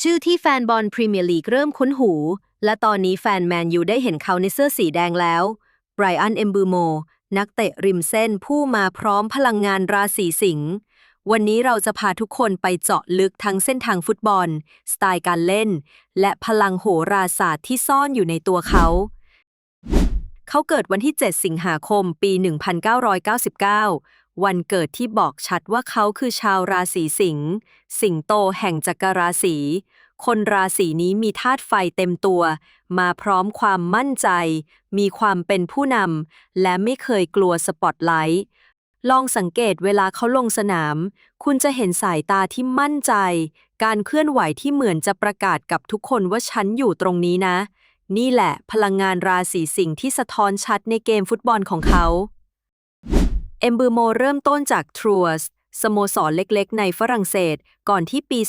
ชื่อที่แฟนบอลพรีเมียร์ลีกเริ่มคุ้นหู และตอนนี้แฟนแมนยูได้เห็นเขาในเสื้อสีแดงแล้วไบรอันเอมบูโม นักเตะริมเส้นผู้มาพร้อมพลังงานราศีสิงห์วันนี้เราจะพาทุกคนไปเจาะลึกทั้งเส้นทางฟุตบอล สไตล์การเล่น และพลังโหราศาสตร์ที่ซ่อนอยู่ในตัวเขา เขาเกิดวันที่ 7 สิงหาคม ปี 1999 วันเกิดที่บอกชัดว่าเขาคือชาวราศีสิงห์ สิงโตแห่งจักรราศี คนราศีนี้มีธาตุไฟเต็มตัว มาพร้อมความมั่นใจ มีความเป็นผู้นำ และไม่เคยกลัวสปอตไลท์ ลองสังเกตเวลาเขาลงสนาม คุณจะเห็นสายตาที่มั่นใจ การเคลื่อนไหวที่เหมือนจะประกาศกับทุกคนว่าฉันอยู่ตรงนี้นะ นี่แหละพลังงานราศีสิงห์ที่สะท้อนชัดในเกมฟุตบอลของเขา เอมบูโมเริ่มต้นจากทรูสสโมสรเล็กๆ ในฝรั่งเศส ก่อนที่ปี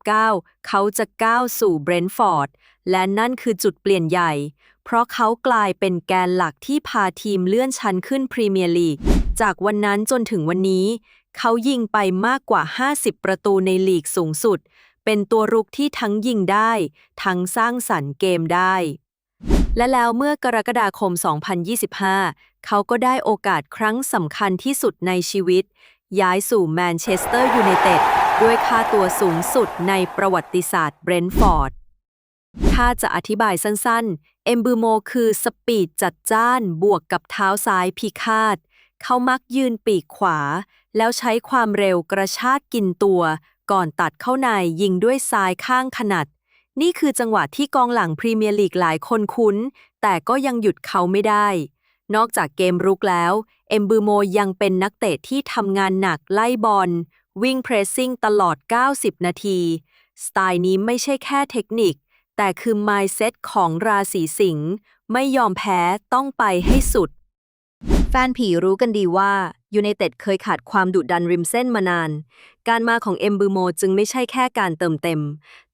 2019 เขาจะก้าวสู่เบรนท์ฟอร์ด และนั่นคือจุดเปลี่ยนใหญ่ เพราะเขากลายเป็นแกนหลักที่พาทีมเลื่อนชั้นขึ้นพรีเมียร์ลีก จากวันนั้นจนถึงวันนี้ เขายิงไปมากกว่า 50 ประตูในลีกสูงสุด เป็นตัวรุกที่ทั้งยิงได้ ทั้งสร้างสรรค์เกมได้ และแล้วเมื่อกรกฎาคม 2025 เขาก็ได้โอกาสครั้งสำคัญที่สุดในชีวิต ย้ายสู่แมนเชสเตอร์ยูไนเต็ดด้วยค่าตัวสูงสุดในประวัติศาสตร์เบรนท์ฟอร์ด ถ้าจะอธิบายสั้นๆ เอมบูโมคือสปีดจัดจ้านบวกกับเท้าซ้ายพิฆาต เขามักยืนปีกขวา แล้วใช้ความเร็วกระชากกินตัว ก่อนตัดเข้าในยิงด้วยซ้ายข้างขนาด นี่คือจังหวะที่กองหลังพรีเมียร์ลีกหลายคนคุ้น แต่ก็ยังหยุดเขาไม่ได้ นอกจากเกมรุกแล้ว เอมบูโมยังเป็นนักเตะที่ทำงานหนักไล่บอล วิ่งเพรสซิ่งตลอด 90 นาที สไตล์นี้ไม่ใช่แค่เทคนิค แต่คือ mindset ของราศีสิงห์ไม่ยอมแพ้ต้องไปให้สุด แฟนผีรู้กันดีว่ายูไนเต็ดเคยขาดความดุดันริมเส้นมานาน การมาของเอมบูโมจึงไม่ใช่แค่การเติมเต็ม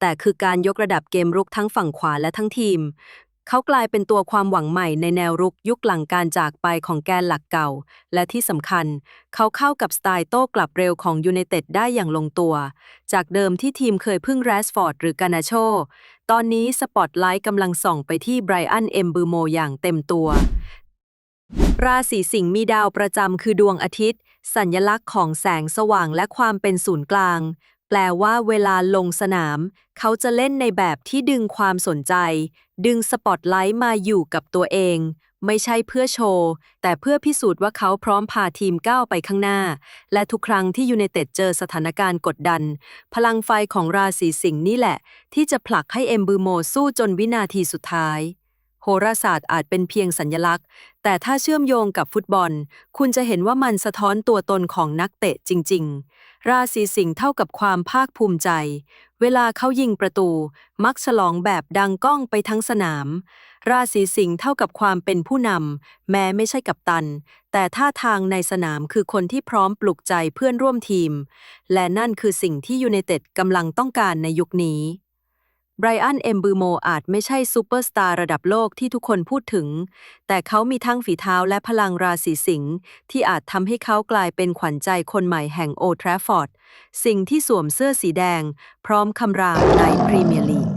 แต่คือการยกระดับเกมรุกทั้งฝั่งขวาและทั้งทีม เขากลายเป็นตัวความหวังใหม่ในแนวรุกยุคหลังการจากไปของแกนหลักเก่า และที่สำคัญ เขาเข้ากับสไตล์โต้กลับเร็วของยูไนเต็ดได้อย่างลงตัว จากเดิมที่ทีมเคยพึ่งแรสฟอร์ดหรือกานาโช ตอนนี้สปอตไลท์กำลังส่องไปที่ไบรอันเอมบูโมอย่างเต็มตัว ราศีสิงห์มีดาวประจำคือดวงอาทิตย์ สัญลักษณ์ของแสงสว่างและความเป็นศูนย์กลาง แปลว่าเวลาลงสนาม เขาจะเล่นในแบบที่ดึงความสนใจ ดึงสปอตไลท์มาอยู่กับตัวเอง ไม่ใช่เพื่อโชว์ แต่เพื่อพิสูจน์ว่าเขาพร้อมพาทีมก้าวไปข้างหน้า และทุกครั้งที่ยูไนเต็ดเจอสถานการณ์กดดัน พลังไฟของราศีสิงห์นี่แหละ ที่จะผลักให้เอมบูโมสู้จนวินาทีสุดท้าย โหราศาสตร์อาจเป็นเพียงสัญลักษณ์ แต่ถ้าเชื่อมโยงกับฟุตบอล คุณจะเห็นว่ามันสะท้อนตัวตนของนักเตะจริง ๆ ราศีสิงห์เท่ากับความภาคภูมิใจ เวลาเขายิงประตู มักฉลองแบบดังก้องไปทั้งสนาม ราศีสิงห์เท่ากับความเป็นผู้นำแม้ไม่ใช่กัปตัน แต่ท่าทางในสนามคือคนที่พร้อมปลุกใจเพื่อนร่วมทีม และนั่นคือสิ่งที่ยูไนเต็ดกำลังต้องการในยุคนี้ ไบรอัน เอมบูโมอาจไม่ใช่ซูเปอร์สตาร์ระดับโลกที่ทุกคนพูดถึง แต่เขามีทั้งฝีเท้าและพลังราศีสิงห์ที่อาจทำให้เขากลายเป็นขวัญใจคนใหม่แห่งโอทรฟฟอร์ด สิ่งที่สวมเสื้อสีแดง พร้อมคำรามในพรีเมียร์ลีก